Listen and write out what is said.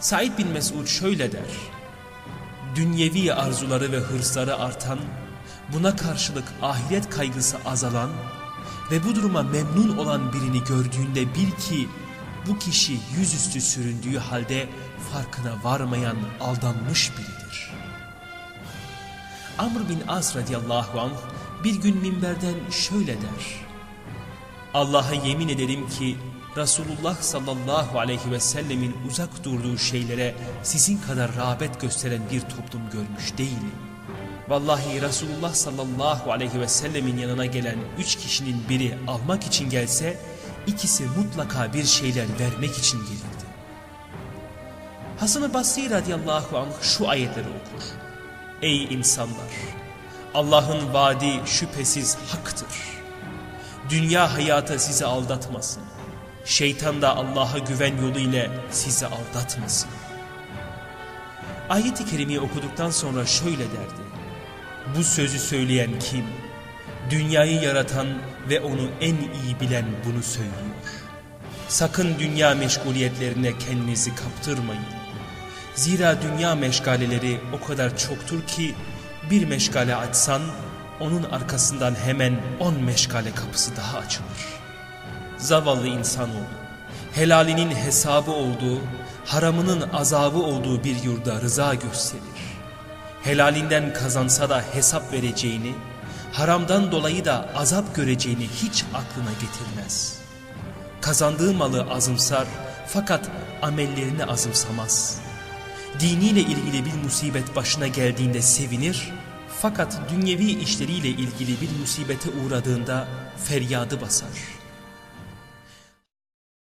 Said bin Mesud şöyle der. Dünyevi arzuları ve hırsları artan, buna karşılık ahiret kaygısı azalan ve bu duruma memnun olan birini gördüğünde bil ki bu kişi yüzüstü süründüğü halde farkına varmayan aldanmış biridir. Amr bin As radıyallahu anh bir gün minberden şöyle der. Allah'a yemin ederim ki Resulullah sallallahu aleyhi ve sellemin uzak durduğu şeylere sizin kadar rağbet gösteren bir toplum görmüş değilim. Vallahi Resulullah sallallahu aleyhi ve sellemin yanına gelen üç kişinin biri almak için gelse, ikisi mutlaka bir şeyler vermek için gelirdi. Hasan-ı Basri radıyallahu anh şu ayetleri okur. Ey insanlar! Allah'ın vaadi şüphesiz haktır. Dünya hayatı sizi aldatmasın. Şeytan da Allah'a güven yolu ile sizi aldatmasın. Ayet-i Kerime'yi okuduktan sonra şöyle derdi. Bu sözü söyleyen kim? Dünyayı yaratan ve onu en iyi bilen bunu söylüyor. Sakın dünya meşguliyetlerine kendinizi kaptırmayın. Zira dünya meşgaleleri o kadar çoktur ki bir meşgale açsan onun arkasından hemen on meşgale kapısı daha açılır. Zavallı insanoğlu, helalinin hesabı olduğu, haramının azabı olduğu bir yurda rıza gösterir. Helalinden kazansa da hesap vereceğini, haramdan dolayı da azap göreceğini hiç aklına getirmez. Kazandığı malı azımsar fakat amellerini azımsamaz. Diniyle ilgili bir musibet başına geldiğinde sevinir fakat dünyevi işleriyle ilgili bir musibete uğradığında feryadı basar.